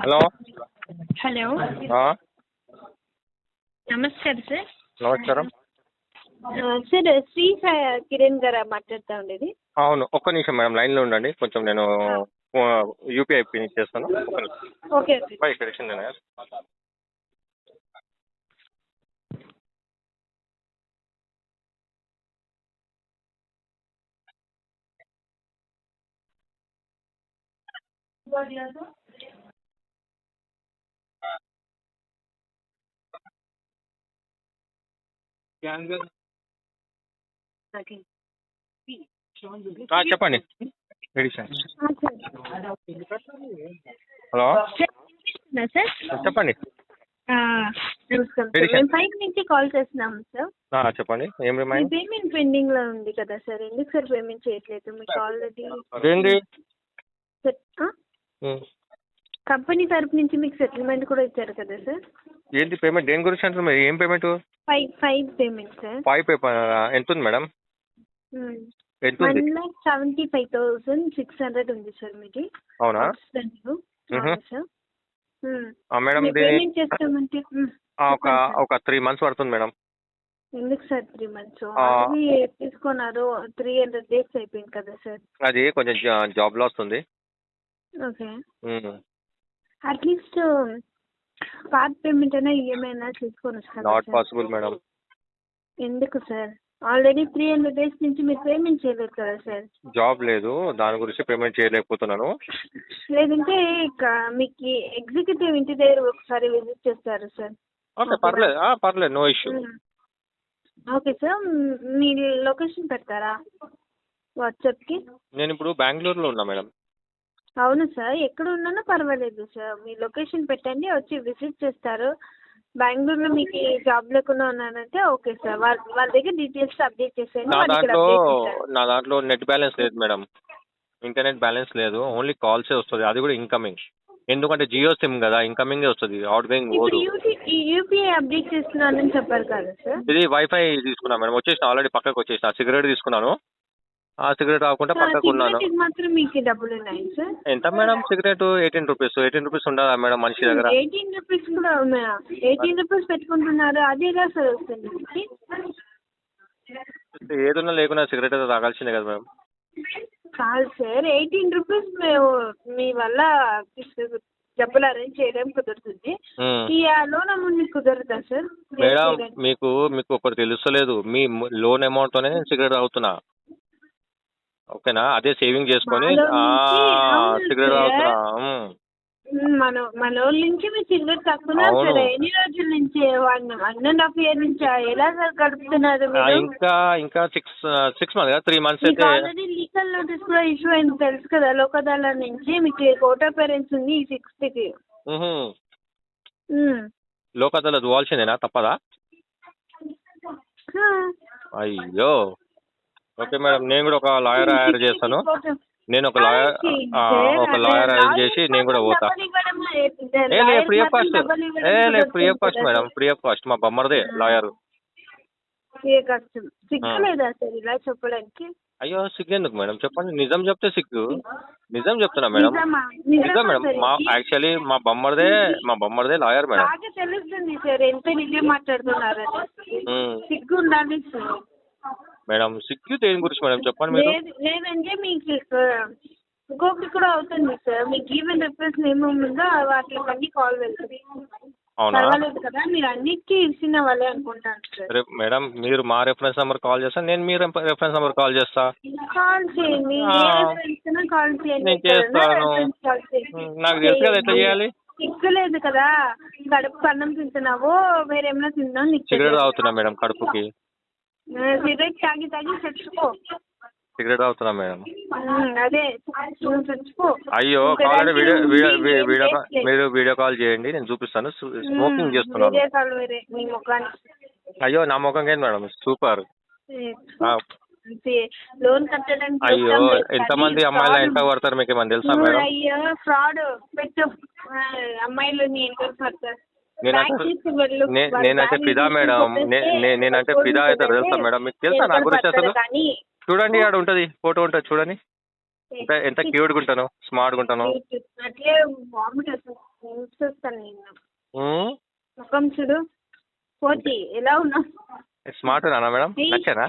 Hello hello నమస్కారం sir. నమస్కారం. Sir Shri Sai Kiran గారా మాట్లాడుతా ఉండేది? అవును ఒక్క నిమిషం మేడం లైన్లో ఉండండి. కొంచెం నేను యూపీఐ పిన్ చేస్తాను. ఓకే ఇక్కడ ఇచ్చింది చెప్పండి. హలో సార్ చెప్పండి. ఫైవ్ నుంచి కాల్ చేస్తున్నాం సార్ ఆ, చెప్పండి. ఏం రిమైండ్ పేమెంట్ పెండింగ్లో ఉంది కదా సార్ ఎందుకు సార్ పేమెంట్ చేయట్లేదు? మీకు ఆల్రెడీ. కంపెనీ తరపు నుంచి మీకు సెటిల్మెంట్ కూడా ఇచ్చారు కదా సార్ ఏంటి పేమెంట్ దేని గురించి అంటారు మీరు? ఏం payment five five payment sir five paper ఎంత ఉంది మేడం ఎంత వన్ ఉంది lakh seventy five thousand six hundred ఉంది సార్ మీది. అవునా. సార్ మ్మ్. ఆ, మేడం మీరు పేమెంట్ చేస్తామంటే మ్మ్. ఆ, ఒక చెప్పండి సార్. ఒక త్రీ మంత్స్ పడుతుంది మేడం ఎందుకు సార్ త్రీ మంత్స్ ఆ. తీసుకున్నారు త్రీ హండ్రెడ్ డేస్ అయిపోయింది కదా సార్ అది కొంచెం జాబ్ లాస్ ఉంది. Okay. At least part payment అయినా ఈఎంఐ అయినా తీసుకొని వస్తాను నాట్ పాసిబుల్ మేడం ఎందుకు sir? Already three hundred days నుంచి మీరు పేమెంట్ చేయలేదు కదా సార్? జాబ్ లేదు. దాని గురించి పేమెంట్ చేయలేకపోతున్నాను. లేదంటే ఇక మీకు ఎగ్జిక్యూటివ్ ఇంటి దగ్గర ఒకసారి విజిట్ చేస్తారు సార్. ఓకే పర్లేదు. ఆ, పర్లేదు. No issue okay sir. మీ లొకేషన్ పెడతారా? వాట్సాప్కి నేను ఇప్పుడు బెంగళూరులో ఉన్నా మేడం అవును సార్ ఎక్కడ ఉన్నానో పర్వాలేదు సార్. మీ లొకేషన్ పెట్టండి వచ్చి విజిట్ చేస్తారు. బెంగళూరులో మీకు జాబ్ లేకుండా ఉన్నానంటే ఓకే సార్. వాళ్ళ వాళ్ళ దగ్గర డీటెయిల్స్ అప్డేట్ చేసేయండి నా వాళ్ళు ఇక్కడ దాంట్లో update చేస్తారు. నా దాంట్లో నెట్ బ్యాలెన్స్ లేదు మేడం. ఇంటర్నెట్ బ్యాలెన్స్ లేదు. ఓన్లీ కాల్సే వస్తుంది. అది కూడా ఇన్కమింగ్. ఎందుకంటే జియో సిమ్ కదా ఇన్కమింగ్ వస్తుంది. అవుట్ గోయింగ్ ఇప్పుడు పోదు. యూపీ యూపీఐ అప్డేట్ చేస్తున్నానని చెప్పారు కదా సార్. ఇది వైఫై తీసుకున్నా మేడం. వచ్చేసిన ఆల్రెడీ పక్కకు వచ్చేసిన. సిగరెట్ తీసుకున్నాను. ఆ సిగరెట్ రాకుండా పక్కకు ఉన్నాను సిగరెట్కి మాత్రం మీకు డబ్బులు ఉన్నాయి సార్. ఎంత madam cigarette? Eighteen rupees. Eighteen rupees ఉండదా మేడం మనిషి దగ్గర? ఎయిటీన్ రూపీస్ కూడా ఉన్నాయా? ఎయిటీన్ రూపీస్ పెట్టుకుంటున్నారు? అదే ఎలా సార్ వస్తుంది? ఏదున్నా లేకున్నా సిగరెట్ అయితే తాగాల్సిందే కదా మేడం. కాదు సార్ ఎయిటీన్ రూపీస్ మేము మీ వల్ల డబ్బులు అరేంజ్ చేయడం కుదురుతుంది. మ్మ్. ఈ లోన్ అమౌంట్ మీకు కుదరదా సార్? మేడం మీకు మీకు ఒకటి తెలుస్తలేదు. మీ లోన్ అమౌంట్ తోనే నేను సిగరెట్ తాగుతున్నా. ఓకేనా? అదే సేవింగ్ చేసుకొని సిగరెట్. తాగుతున్నా. మన మన లోన్ నుంచి మీరు సిగరెట్ తక్కువ. సరే. ఎన్ని రోజుల నుంచి? One one and half year నుంచి? ఎలా సార్ గడుపుతున్నారు ఇంకా ఇంకా సిక్స్ సిక్స్ మంత్ కదా? త్రీ మంత్స్ అయితే ఆల్రెడీ లీగల్ నోటీస్ కూడా ఇష్యూ అయింది తెలుసు కదా? లోకదాల నుంచి మీకు కోర్ట్ అపేరెన్స్ ఉంది ఈ సిక్స్త్కి? మ్హూ. లోకతలో దువాల్సిందేనా తప్పదా? అయ్యో. ఓకే మేడం నేను కూడా ఒక లాయర్ హైర్ చేస్తాను. నేను ఒక లాయర్ ఒక లాయర్ హైర్ చేసి నేను కూడా పోతా. ఏ లేదు ఫ్రీ ఆఫ్ కాస్ట్. ఏ లేదు free of cost madam free of cost మా బొమ్మరదే లాయర్. ఇలా చెప్పడానికి? అయ్యో సిగ్గు ఎందుకు మేడం? చెప్పండి నిజం చెప్తే సిగ్గు. నిజం చెప్తున్నా మేడం? నిజం మేడం మా? యాక్చువల్లీ మా బొమ్మరదే మా బొమ్మరదే లాయర్ మేడం. తెలుస్తుంది సార్ ఎంత నిజం మాట్లాడుతున్నారని. మ్మ్. సిగ్గు ఉండాలి మేడం సిగ్గు దేని గురించి మేడం చెప్పండి మీరు? లేదు లేదంటే మీకు ఇక ఇంకొకటి కూడా అవుతుంది సార్. మీకు ఈవెన్ రిప్రెస్ ఏముందో వాటికి అన్ని కాల్ వెళ్తుంది. అవునా? పర్వాలేదు కదా మీరు అన్నిటికీ ఇచ్చిన వాళ్ళే అనుకుంటాను సార్. రేపు మేడం మీరు మా రెఫరెన్స్ నెంబర్ కాల్ చేస్తా నేను మీ రెఫరెన్స్ నెంబర్ కాల్ చేస్తా. కాల్ చేయండి ఆ. reference కాల్ చేయండి నేను చేస్తాను. reference కాల్ చేయండి. ఉమ్, నాకు తెలుసు కదా ఎట్లా చేయాలి. సిగ్గులేదు కదా కడుపు అన్నం తింటున్నావో వేరేమైనా తిందాం నీకు సిగరెట్ తెలియదు. తాగుతున్నా మేడం కడుపుకి. సిగరెట్ తాగి తాగి చచ్చిపో. సిగరెట్ తాగుతున్నా మేడం. అదే నువ్వు చచ్చిపో. అయ్యో కావాలంటే వీడియో వీడియో ఉంది, వీ- ఏం వీడియో కా- చేస్తలే. మీరు వీడియో కాల్ చేయండి నేను చూపిస్తాను. స్మోకింగ్ చేస్తున్నాను. వేరే కాల్ వేరే నీ ముఖానికి. అయ్యో నా ముఖం ఏంటి మేడం సూపర్. ఏ, ఆ, అంతే. లోన్ కట్టడానికి అయ్యో. ఎంతమంది అమ్మాయిలు ఎంత పడతారు మీకు ఏమైనా తెలుసా మేడం? అయ్యో ఫ్రాడ్ పెట్టు. ఆ, అమ్మాయిలు నీ పడతారు. నేనంటే ఫిదా మేడం. నేనంటే ఫిదా అయితే తెలుసా మేడం. మీకు తెలుసా నా గురించి అసలు? చూడండి ఆడ ఉంటుంది. ఫోటో ఉంటుంది చూడండి. ఎంత ఎంత క్యూట్గా ఉంటాను స్మార్ట్గా ఉంటాను. ముఖం చూడు. ఎలా స్మార్ట్ ఉన్నానా మేడం? నచ్చానా?